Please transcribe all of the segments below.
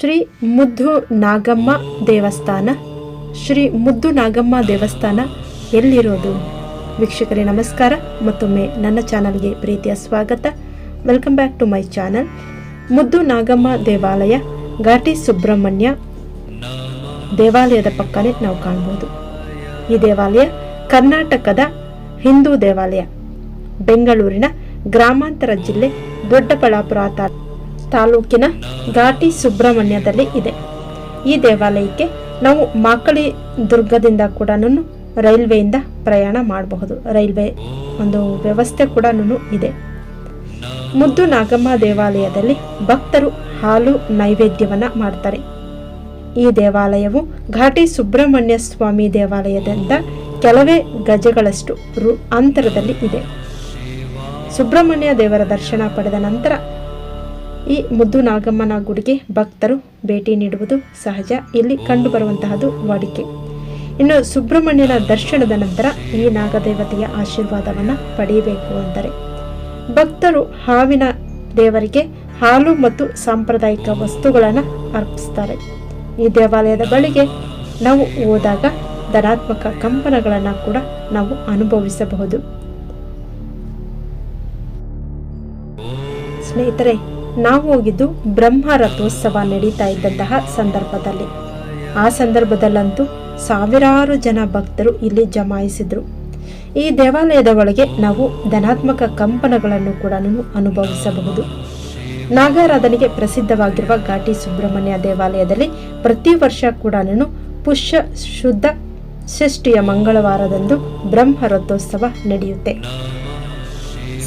ಶ್ರೀ ಮುದ್ದು ನಾಗಮ್ಮ ದೇವಸ್ಥಾನ. ಶ್ರೀ ಮುದ್ದು ನಾಗಮ್ಮ ದೇವಸ್ಥಾನ ಎಲ್ಲಿರೋದು? ವೀಕ್ಷಕರೇ, ನಮಸ್ಕಾರ. ಮತ್ತೊಮ್ಮೆ ನನ್ನ ಚಾನಲ್ಗೆ ಪ್ರೀತಿಯ ಸ್ವಾಗತ. Welcome back to my channel. ಮುದ್ದು ನಾಗಮ್ಮ ದೇವಾಲಯ, ಘಾಟಿ ಸುಬ್ರಹ್ಮಣ್ಯ ದೇವಾಲಯದ ಪಕ್ಕನೇ ನಾವು ಕಾಣ್ಬೋದು. ಈ ದೇವಾಲಯ ಕರ್ನಾಟಕದ ಹಿಂದೂ ದೇವಾಲಯ. ಬೆಂಗಳೂರಿನ ಗ್ರಾಮಾಂತರ ಜಿಲ್ಲೆ ದೊಡ್ಡಬಳ್ಳಾಪುರ ತಾ- ತಾಲೂಕಿನ ಘಾಟಿ ಸುಬ್ರಹ್ಮಣ್ಯದಲ್ಲಿ ಇದೆ. ಈ ದೇವಾಲಯಕ್ಕೆ ನಾವು ಮಾಕಳಿ ದುರ್ಗದಿಂದ ಕೂಡ ರೈಲ್ವೆಯಿಂದ ಪ್ರಯಾಣ ಮಾಡಬಹುದು. ರೈಲ್ವೆ ಒಂದು ವ್ಯವಸ್ಥೆ ಕೂಡ ಇದೆ. ಮುದ್ದು ನಾಗಮ್ಮ ದೇವಾಲಯದಲ್ಲಿ ಭಕ್ತರು ಹಾಲು ನೈವೇದ್ಯವನ್ನ ಮಾಡ್ತಾರೆ. ಈ ದೇವಾಲಯವು ಘಾಟಿ ಸುಬ್ರಹ್ಮಣ್ಯ ಸ್ವಾಮಿ ದೇವಾಲಯದಿಂದ ಕೆಲವೇ ಗಜಗಳಷ್ಟು ರು ಅಂತರದಲ್ಲಿ ಇದೆ. ಸುಬ್ರಹ್ಮಣ್ಯ ದೇವರ ದರ್ಶನ ಪಡೆದ ನಂತರ ಈ ಮುದ್ದು ನಾಗಮ್ಮನ ಗುಡಿಗೆ ಭಕ್ತರು ಭೇಟಿ ನೀಡುವುದು ಸಹಜ. ಇಲ್ಲಿ ಕಂಡುಬರುವಂತಹದ್ದು ವಾಡಿಕೆ. ಇನ್ನು ಸುಬ್ರಹ್ಮಣ್ಯನ ದರ್ಶನದ ನಂತರ ಈ ನಾಗದೇವತೆಯ ಆಶೀರ್ವಾದವನ್ನು ಪಡೆಯಬೇಕು ಅಂದರೆ. ಭಕ್ತರು ಹಾವಿನ ದೇವರಿಗೆ ಹಾಲು ಮತ್ತು ಸಾಂಪ್ರದಾಯಿಕ ವಸ್ತುಗಳನ್ನು ಅರ್ಪಿಸ್ತಾರೆ. ಈ ದೇವಾಲಯದ ಬಳಿಗೆ ನಾವು ಹೋದಾಗ ಧನಾತ್ಮಕ ಕಂಪನಗಳನ್ನು ಕೂಡ ನಾವು ಅನುಭವಿಸಬಹುದು. ಸ್ನೇಹಿತರೆ ನಾವು ಹೋಗಿದ್ದು ಬ್ರಹ್ಮ ರಥೋತ್ಸವ ನಡೀತಾ ಇದ್ದಂತಹ ಸಂದರ್ಭದಲ್ಲಿ. ಆ ಸಂದರ್ಭದಲ್ಲಂತೂ ಸಾವಿರಾರು ಜನ ಭಕ್ತರು ಇಲ್ಲಿ ಜಮಾಯಿಸಿದ್ರು. ಈ ದೇವಾಲಯದ ಒಳಗೆ ನಾವು ಧನಾತ್ಮಕ ಕಂಪನಗಳನ್ನು ಕೂಡ ಅನುಭವಿಸಬಹುದು. ನಾಗಾರಾಧನೆಗೆ ಪ್ರಸಿದ್ಧವಾಗಿರುವ ಘಾಟಿ ಸುಬ್ರಹ್ಮಣ್ಯ ದೇವಾಲಯದಲ್ಲಿ ಪ್ರತಿ ವರ್ಷ ಕೂಡ ಪುಷ್ಯ ಶುದ್ಧ ಷಷ್ಠಿಯ ಮಂಗಳವಾರದಂದು ಬ್ರಹ್ಮ ರಥೋತ್ಸವ ನಡೆಯುತ್ತೆ.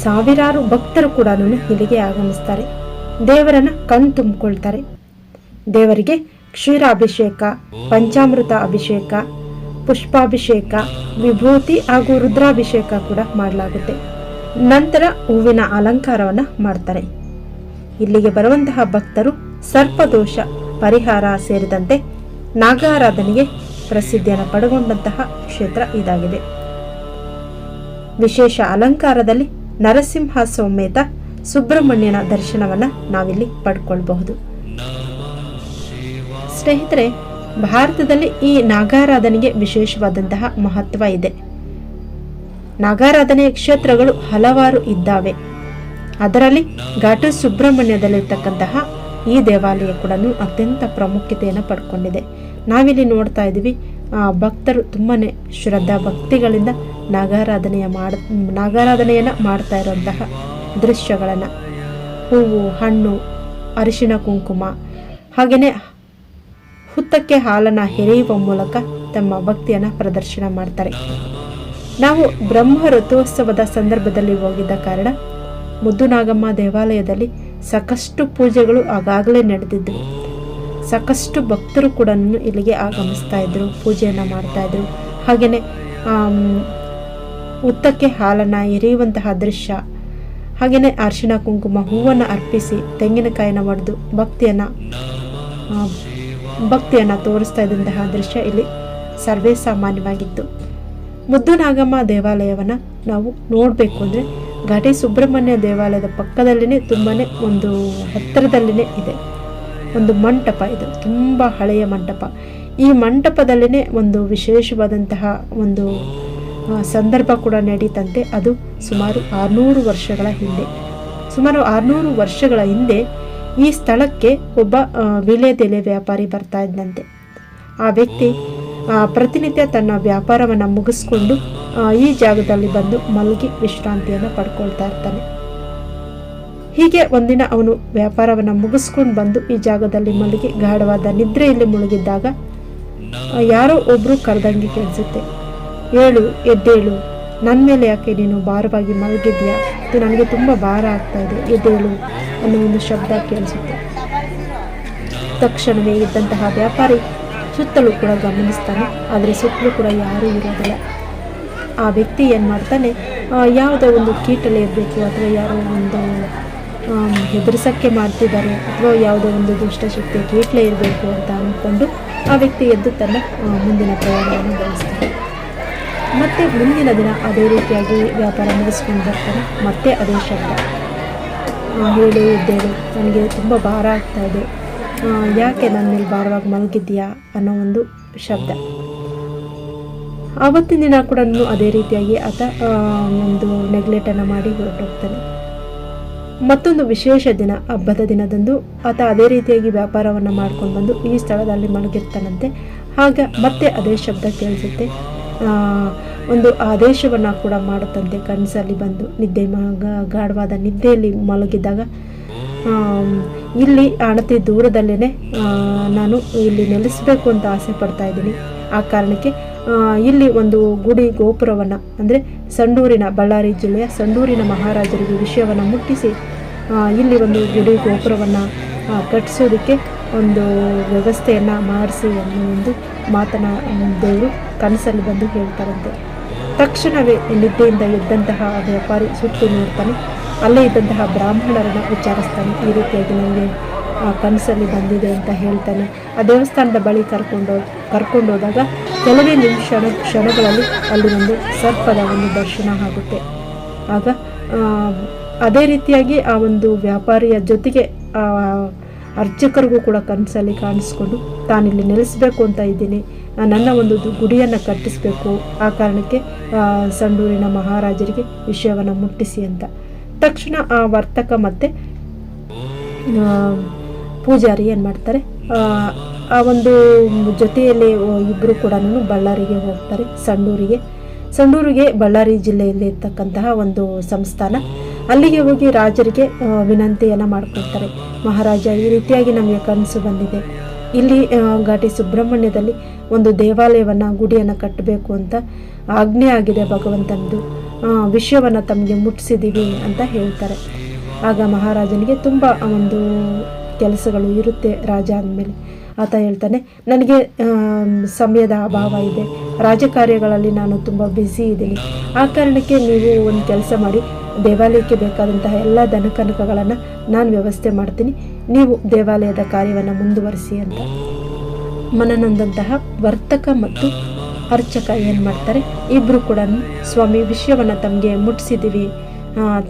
ಸಾವಿರಾರು ಭಕ್ತರು ಕೂಡ ಇಲ್ಲಿಗೆ ಆಗಮಿಸ್ತಾರೆ. ದೇವರನ್ನ ಕಣ್ ತುಂಬಿಕೊಳ್ತಾರೆ. ದೇವರಿಗೆ ಕ್ಷೀರಾಭಿಷೇಕ, ಪಂಚಾಮೃತ ಅಭಿಷೇಕ, ಪುಷ್ಪಾಭಿಷೇಕ, ವಿಭೂತಿ ಹಾಗೂ ರುದ್ರಾಭಿಷೇಕ ಕೂಡ ಮಾಡಲಾಗುತ್ತೆ. ನಂತರ ಹೂವಿನ ಅಲಂಕಾರವನ್ನು ಮಾಡ್ತಾರೆ. ಇಲ್ಲಿಗೆ ಬರುವಂತಹ ಭಕ್ತರು ಸರ್ಪದೋಷ ಪರಿಹಾರ ಸೇರಿದಂತೆ ನಾಗಾರಾಧನೆಗೆ ಪ್ರಸಿದ್ಧಿಯನ್ನು ಪಡೆಗೊಂಡಂತಹ ಕ್ಷೇತ್ರ ಇದಾಗಿದೆ. ವಿಶೇಷ ಅಲಂಕಾರದಲ್ಲಿ ನರಸಿಂಹ ಸೌಮೇತ ಸುಬ್ರಹ್ಮಣ್ಯನ ದರ್ಶನವನ್ನ ನಾವಿಲ್ಲಿ ಪಡ್ಕೊಳ್ಬಹುದು. ಸ್ನೇಹಿತರೆ, ಭಾರತದಲ್ಲಿ ಈ ನಾಗಾರಾಧನೆಗೆ ವಿಶೇಷವಾದಂತಹ ಮಹತ್ವ ಇದೆ. ನಾಗಾರಾಧನೆಯ ಕ್ಷೇತ್ರಗಳು ಹಲವಾರು ಇದ್ದಾವೆ. ಅದರಲ್ಲಿ ಘಾಟು ಸುಬ್ರಹ್ಮಣ್ಯದಲ್ಲಿರ್ತಕ್ಕಂತಹ ಈ ದೇವಾಲಯ ಕೂಡ ಅತ್ಯಂತ ಪ್ರಾಮುಖ್ಯತೆಯನ್ನು ಪಡ್ಕೊಂಡಿದೆ. ನಾವಿಲ್ಲಿ ನೋಡ್ತಾ ಇದ್ದೀವಿ ಭಕ್ತರು ತುಂಬಾ ಶ್ರದ್ಧಾ ಭಕ್ತಿಗಳಿಂದ ನಾಗಾರಾಧನೆಯ ಮಾಡ, ನಾಗಾರಾಧನೆಯನ್ನು ಮಾಡ್ತಾ ಇರುವಂತಹ ದೃಶ್ಯಗಳನ್ನು. ಹೂವು, ಹಣ್ಣು, ಅರಿಶಿನ, ಕುಂಕುಮ. ಹಾಗೆಯೇ ಹುತ್ತಕ್ಕೆ ಹಾಲನ್ನು ಹೆರೆಯುವ ಮೂಲಕ ತಮ್ಮ ಭಕ್ತಿಯನ್ನು ಪ್ರದರ್ಶನ ಮಾಡ್ತಾರೆ. ನಾವು ಬ್ರಹ್ಮ ರಥೋತ್ಸವದ ಸಂದರ್ಭದಲ್ಲಿ ಹೋಗಿದ್ದ ಕಾರಣ ಮುದ್ದುನಾಗಮ್ಮ ದೇವಾಲಯದಲ್ಲಿ ಸಾಕಷ್ಟು ಪೂಜೆಗಳು ಆಗಾಗಲೇ ನಡೆದಿದ್ದವು. ಸಾಕಷ್ಟು ಭಕ್ತರು ಕೂಡ ಇಲ್ಲಿಗೆ ಆಗಮಿಸ್ತಾ ಇದ್ರು, ಪೂಜೆಯನ್ನು ಮಾಡ್ತಾ ಇದ್ರು. ಹಾಗೆಯೇ ಉತ್ತಕ್ಕೆ ಹಾಲನ್ನು ಎರೆಯುವಂತಹ ದೃಶ್ಯ ಹಾಗೆಯೇ ಅರಿಶಿಣ ಕುಂಕುಮ, ಹೂವನ್ನು ಅರ್ಪಿಸಿ ತೆಂಗಿನಕಾಯಿನ ಒಡೆದು ಭಕ್ತಿಯನ್ನು ಭಕ್ತಿಯನ್ನು ತೋರಿಸ್ತಾ ಇದ್ದಂತಹ ದೃಶ್ಯ ಇಲ್ಲಿ ಸರ್ವೇ ಸಾಮಾನ್ಯವಾಗಿತ್ತು. ಮುದ್ದು ನಾಗಮ್ಮ ದೇವಾಲಯವನ್ನು ನಾವು ನೋಡಬೇಕು ಅಂದರೆ ಘಾಟಿ ಸುಬ್ರಹ್ಮಣ್ಯ ದೇವಾಲಯದ ಪಕ್ಕದಲ್ಲಿನೇ ತುಂಬಾ ಒಂದು ಹತ್ತಿರದಲ್ಲಿನೇ ಇದೆ. ಒಂದು ಮಂಟಪ ಇದು, ತುಂಬ ಹಳೆಯ ಮಂಟಪ. ಈ ಮಂಟಪದಲ್ಲಿನೇ ಒಂದು ವಿಶೇಷವಾದಂತಹ ಒಂದು ಸಂದರ್ಭ ಕೂಡ ನಡೀತಂತೆ. ಅದು ಸುಮಾರು ಆರುನೂರು ವರ್ಷಗಳ ಹಿಂದೆ. ಸುಮಾರು ಆರುನೂರು ವರ್ಷಗಳ ಹಿಂದೆ ಈ ಸ್ಥಳಕ್ಕೆ ಒಬ್ಬ ಆ, ವೀಳ್ಯದೆಲೆ ವ್ಯಾಪಾರಿ ಬರ್ತಾ ಇದ್ದಂತೆ ಆ ವ್ಯಕ್ತಿ ಪ್ರತಿನಿತ್ಯ ತನ್ನ ವ್ಯಾಪಾರವನ್ನು ಮುಗಿಸ್ಕೊಂಡು ಈ ಜಾಗದಲ್ಲಿ ಬಂದು ಮಲಗಿ ವಿಶ್ರಾಂತಿಯನ್ನು ಪಡ್ಕೊಳ್ತಾ ಇರ್ತಾನೆ. ಹೀಗೆ ಒಂದಿನ ಅವನು ವ್ಯಾಪಾರವನ್ನು ಮುಗಿಸ್ಕೊಂಡು ಬಂದು ಈ ಜಾಗದಲ್ಲಿ ಮಲಗಿ ಗಾಢವಾದ ನಿದ್ರೆಯಲ್ಲಿ ಮುಳುಗಿದ್ದಾಗ ಯಾರೋ ಒಬ್ರು ಕರೆದಂಗೆ ಕೇಳಿಸುತ್ತೆ. ಏಳು, ಎದ್ದೇಳು. ನನ್ನ ಮೇಲೆ ಯಾಕೆ ನೀನು ಭಾರವಾಗಿ ಮಲಗಿದ್ಯಾ? ಇದು ನನಗೆ ತುಂಬ ಭಾರ ಆಗ್ತಾ ಇದೆ. ಎದ್ದೇಳು ಅನ್ನೋ ಒಂದು ಶಬ್ದ ಕೇಳಿಸುತ್ತೆ. ತಕ್ಷಣವೇ ಇದ್ದಂತಹ ವ್ಯಾಪಾರಿ ಸುತ್ತಲೂ ಕೂಡ ಗಮನಿಸ್ತಾನೆ. ಆದರೆ ಸುತ್ತಲೂ ಕೂಡ ಯಾರೂ ಇರೋದಿಲ್ಲ. ಆ ವ್ಯಕ್ತಿ ಏನು ಮಾಡ್ತಾನೆ? ಯಾವುದೋ ಒಂದು ಕೀಟಲೆ ಇರಬೇಕು ಅಥವಾ ಯಾರೋ ಒಂದು ಹೆದರ್ಸಕ್ಕೆ ಮಾಡ್ತಿದ್ದಾರೆ, ಅಥವಾ ಯಾವುದೋ ಒಂದು ದುಷ್ಟಶಕ್ತಿ ಕೀಟಲೆ ಇರಬೇಕು ಅಂತ ಅಂದ್ಕೊಂಡು ಆ ವ್ಯಕ್ತಿ ಎದ್ದು ತನ್ನ ಮುಂದಿನ ಪ್ರಯಾಣವನ್ನು ಬೆಳೆಸ್ತಾನೆ. ಮತ್ತೆ ಮುಂದಿನ ದಿನ ಅದೇ ರೀತಿಯಾಗಿ ವ್ಯಾಪಾರ ಮುಗಿಸ್ಕೊಂಡು ಬರ್ತಾರೆ. ಮತ್ತೆ ಅದೇ ಶಬ್ದ. ಹೇಳಿ ಎದ್ದೇಳು ನನಗೆ ತುಂಬ ಭಾರ ಆಗ್ತಾ ಇದೆ. ಯಾಕೆ ನನ್ನ ಮೇಲೆ ಭಾರವಾಗಿ ಮಲಗಿದ್ಯಾ ಅನ್ನೋ ಒಂದು ಶಬ್ದ. ಆವತ್ತಿನ ದಿನ ಕೂಡ ಅದೇ ರೀತಿಯಾಗಿ ಆತ ಒಂದು ನೆಗ್ಲೆಟನ್ನು ಮಾಡಿ ಹೊರಟೋಗ್ತಾನೆ. ಮತ್ತೊಂದು ವಿಶೇಷ ದಿನ, ಹಬ್ಬದ ದಿನದಂದು ಆತ ಅದೇ ರೀತಿಯಾಗಿ ವ್ಯಾಪಾರವನ್ನು ಮಾಡ್ಕೊಂಡು ಬಂದು ಈ ಸ್ಥಳದಲ್ಲಿ ಮಲಗಿರ್ತಾನಂತೆ. ಆಗ ಮತ್ತೆ ಅದೇ ಶಬ್ದ ಕೇಳಿಸುತ್ತೆ. ಒಂದು ಆದೇಶವನ್ನು ಕೂಡ ಮಾಡುತ್ತಂತೆ ಕನಸಲ್ಲಿ ಬಂದು. ನಿದ್ದೆ ಗಾಢವಾದ ನಿದ್ದೆಯಲ್ಲಿ ಮಲಗಿದಾಗ ಇಲ್ಲಿ ಅಣತಿ ದೂರದಲ್ಲೇ ನಾನು ಇಲ್ಲಿ ನೆಲೆಸಬೇಕು ಅಂತ ಆಸೆ ಪಡ್ತಾ ಇದ್ದೀನಿ. ಆ ಕಾರಣಕ್ಕೆ ಇಲ್ಲಿ ಒಂದು ಗುಡಿ ಗೋಪುರವನ್ನು, ಅಂದರೆ ಸಂಡೂರಿನ ಬಳ್ಳಾರಿ ಜಿಲ್ಲೆಯ ಸಂಡೂರಿನ ಮಹಾರಾಜರಿಗೆ ವಿಷಯವನ್ನು ಮುಟ್ಟಿಸಿ ಇಲ್ಲಿ ಒಂದು ಗುಡಿ ಗೋಪುರವನ್ನು ಕಟ್ಟಿಸೋದಕ್ಕೆ ಒಂದು ವ್ಯವಸ್ಥೆಯನ್ನು ಮಾಡಿಸಿ ಅನ್ನೋ ಒಂದು ಮಾತನ ದೇವರು ಕನಸಲ್ಲಿ ಬಂದು ಹೇಳ್ತಾರಂತೆ. ತಕ್ಷಣವೇ ನಿದ್ದೆಯಿಂದ ಎದ್ದಂತಹ ವ್ಯಾಪಾರಿ ಸುತ್ತು ನೋಡ್ತಾನೆ. ಅಲ್ಲೇ ಇದ್ದಂತಹ ಬ್ರಾಹ್ಮಣರನ್ನು ವಿಚಾರಿಸ್ತಾನೆ. ಈ ರೀತಿಯಾಗಿ ನನಗೆ ಕನಸಲ್ಲಿ ಬಂದಿದೆ ಅಂತ ಹೇಳ್ತಾನೆ. ಆ ದೇವಸ್ಥಾನದ ಬಳಿ ಕರ್ಕೊಂಡು ಕರ್ಕೊಂಡೋದಾಗ ಕೆಲವೇ ನಿಮಿಷ ಕ್ಷಣಗಳಲ್ಲಿ ಅಲ್ಲಿ ಒಂದು ಸರ್ಪದ ಒಂದು ದರ್ಶನ ಆಗುತ್ತೆ. ಆಗ ಅದೇ ರೀತಿಯಾಗಿ ಆ ಒಂದು ವ್ಯಾಪಾರಿಯ ಜೊತೆಗೆ ಅರ್ಚಕರಿಗೂ ಕೂಡ ಕನಸಲ್ಲಿ ಕಾಣಿಸ್ಕೊಂಡು ತಾನಿಲ್ಲಿ ನೆಲೆಸಬೇಕು ಅಂತ ಇದ್ದೀನಿ. ನನ್ನ ಒಂದು ಗುಡಿಯನ್ನು ಕಟ್ಟಿಸ್ಬೇಕು. ಆ ಕಾರಣಕ್ಕೆ ಸಂಡೂರಿನ ಮಹಾರಾಜರಿಗೆ ವಿಷಯವನ್ನು ಮುಟ್ಟಿಸಿ ಅಂತ. ತಕ್ಷಣ ಆ ವರ್ತಕ ಮತ್ತು ಪೂಜಾರಿ ಏನು ಮಾಡ್ತಾರೆ? ಆ ಒಂದು ಜೊತೆಯಲ್ಲಿ ಇಬ್ಬರು ಕೂಡ ಬಳ್ಳಾರಿಗೆ ಹೋಗ್ತಾರೆ, ಸಂಡೂರಿಗೆ. ಸಂಡೂರಿಗೆ ಬಳ್ಳಾರಿ ಜಿಲ್ಲೆಯಲ್ಲಿ ಇರ್ತಕ್ಕಂತಹ ಒಂದು ಸಂಸ್ಥಾನ. ಅಲ್ಲಿಗೆ ಹೋಗಿ ರಾಜರಿಗೆ ವಿನಂತಿಯನ್ನು ಮಾಡ್ಕೊಳ್ತಾರೆ. ಮಹಾರಾಜ, ಈ ರೀತಿಯಾಗಿ ನಮಗೆ ಕನಸು ಬಂದಿದೆ. ಇಲ್ಲಿ ಘಾಟಿ ಸುಬ್ರಹ್ಮಣ್ಯದಲ್ಲಿ ಒಂದು ದೇವಾಲಯವನ್ನು, ಗುಡಿಯನ್ನು ಕಟ್ಟಬೇಕು ಅಂತ ಆಜ್ಞೆ ಆಗಿದೆ ಭಗವಂತನದು. ವಿಷಯವನ್ನು ತಮಗೆ ಮುಟ್ಟಿಸಿದ್ದೀವಿ ಅಂತ ಹೇಳ್ತಾರೆ. ಆಗ ಮಹಾರಾಜನಿಗೆ ತುಂಬ ಒಂದು ಕೆಲಸಗಳು ಇರುತ್ತೆ ರಾಜ ಅಂದಮೇಲೆ. ಆತ ಹೇಳ್ತಾನೆ, ನನಗೆ ಸಮಯದ ಅಭಾವ ಇದೆ. ರಾಜಕಾರ್ಯಗಳಲ್ಲಿ ನಾನು ತುಂಬ ಬ್ಯುಸಿ ಇದ್ದೀನಿ. ಆ ಕಾರಣಕ್ಕೆ ನೀವು ಒಂದು ಕೆಲಸ ಮಾಡಿ ದೇವಾಲಯಕ್ಕೆ ಬೇಕಾದಂತಹ ಎಲ್ಲ ದನಕನಕಗಳನ್ನು ನಾನು ವ್ಯವಸ್ಥೆ ಮಾಡ್ತೀನಿ. ನೀವು ದೇವಾಲಯದ ಕಾರ್ಯವನ್ನು ಮುಂದುವರಿಸಿ ಅಂತ. ಮನನೊಂದಂತಹ ವರ್ತಕ ಮತ್ತು ಅರ್ಚಕ ಏನು ಮಾಡ್ತಾರೆ? ಇಬ್ಬರು ಕೂಡ ಸ್ವಾಮಿ ವಿಷಯವನ್ನು ತಮಗೆ ಮುಟ್ಟಿಸಿದ್ದೀವಿ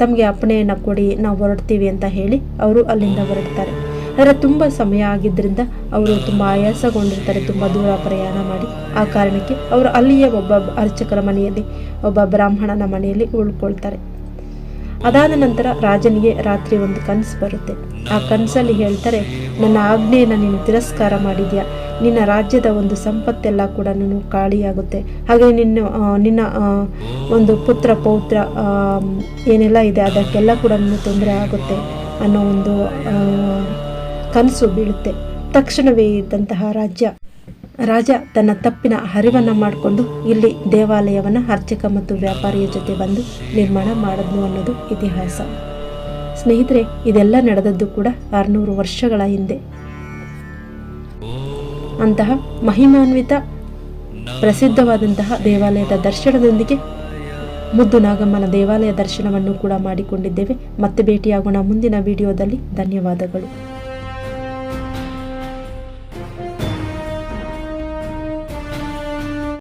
ತಮಗೆ ಅಪ್ಪಣೆಯನ್ನು ಕೊಡಿ, ನಾವು ಹೊರಡ್ತೀವಿ ಅಂತ ಹೇಳಿ ಅವರು ಅಲ್ಲಿಂದ ಹೊರಡ್ತಾರೆ. ಆದರೆ ತುಂಬ ಸಮಯ ಆಗಿದ್ದರಿಂದ ಅವರು ತುಂಬ ಆಯಾಸಗೊಂಡಿರ್ತಾರೆ, ತುಂಬ ದೂರ ಪ್ರಯಾಣ ಮಾಡಿ. ಆ ಕಾರಣಕ್ಕೆ ಅವರು ಅಲ್ಲಿಯೇ ಒಬ್ಬ ಅರ್ಚಕರ ಮನೆಯಲ್ಲಿ, ಒಬ್ಬ ಬ್ರಾಹ್ಮಣನ ಮನೆಯಲ್ಲಿ ಉಳ್ಕೊಳ್ತಾರೆ. ಅದಾದ ನಂತರ ರಾಜನಿಗೆ ರಾತ್ರಿ ಒಂದು ಕನಸು ಬರುತ್ತೆ. ಆ ಕನಸಲ್ಲಿ ಹೇಳ್ತಾರೆ, ನನ್ನ ಆಜ್ಞೆಯನ್ನು ನೀನು ತಿರಸ್ಕಾರ ಮಾಡಿದ್ಯಾ? ನಿನ್ನ ರಾಜ್ಯದ ಒಂದು ಸಂಪತ್ತೆಲ್ಲ ಕೂಡ ನೀನು ಖಾಲಿಯಾಗುತ್ತೆ ಹಾಗೆ ನಿನ್ನ ನಿನ್ನ ಒಂದು ಪುತ್ರ, ಪೌತ್ರ ಏನೆಲ್ಲ ಇದೆ, ಅದಕ್ಕೆಲ್ಲ ಕೂಡ ನಿನ್ನ ತೊಂದರೆ ಆಗುತ್ತೆ ಅನ್ನೋ ಒಂದು ಕನಸು ಬೀಳುತ್ತೆ. ತಕ್ಷಣವೇ ಇದ್ದಂತಹ ರಾಜ್ಯ ರಾಜ ತನ್ನ ತಪ್ಪಿನ ಅರಿವನ್ನು ಮಾಡಿಕೊಂಡು ಇಲ್ಲಿ ದೇವಾಲಯವನ್ನು ಅರ್ಚಕ ಮತ್ತು ವ್ಯಾಪಾರಿಯ ಜೊತೆ ಬಂದು ನಿರ್ಮಾಣ ಮಾಡಿದ್ನು ಅನ್ನೋದು ಇತಿಹಾಸ. ಸ್ನೇಹಿತರೆ, ಇದೆಲ್ಲ ನಡೆದದ್ದು ಕೂಡ ಆರುನೂರು ವರ್ಷಗಳ ಹಿಂದೆ. ಅಂತಹ ಮಹಿಮಾನ್ವಿತ, ಪ್ರಸಿದ್ಧವಾದಂತಹ ದೇವಾಲಯದ ದರ್ಶನದೊಂದಿಗೆ ಮುದ್ದು ನಾಗಮ್ಮನ ದೇವಾಲಯ ದರ್ಶನವನ್ನು ಕೂಡ ಮಾಡಿಕೊಂಡಿದ್ದೇವೆ. ಮತ್ತೆ ಭೇಟಿಯಾಗೋಣ ಮುಂದಿನ ವಿಡಿಯೋದಲ್ಲಿ. ಧನ್ಯವಾದಗಳು.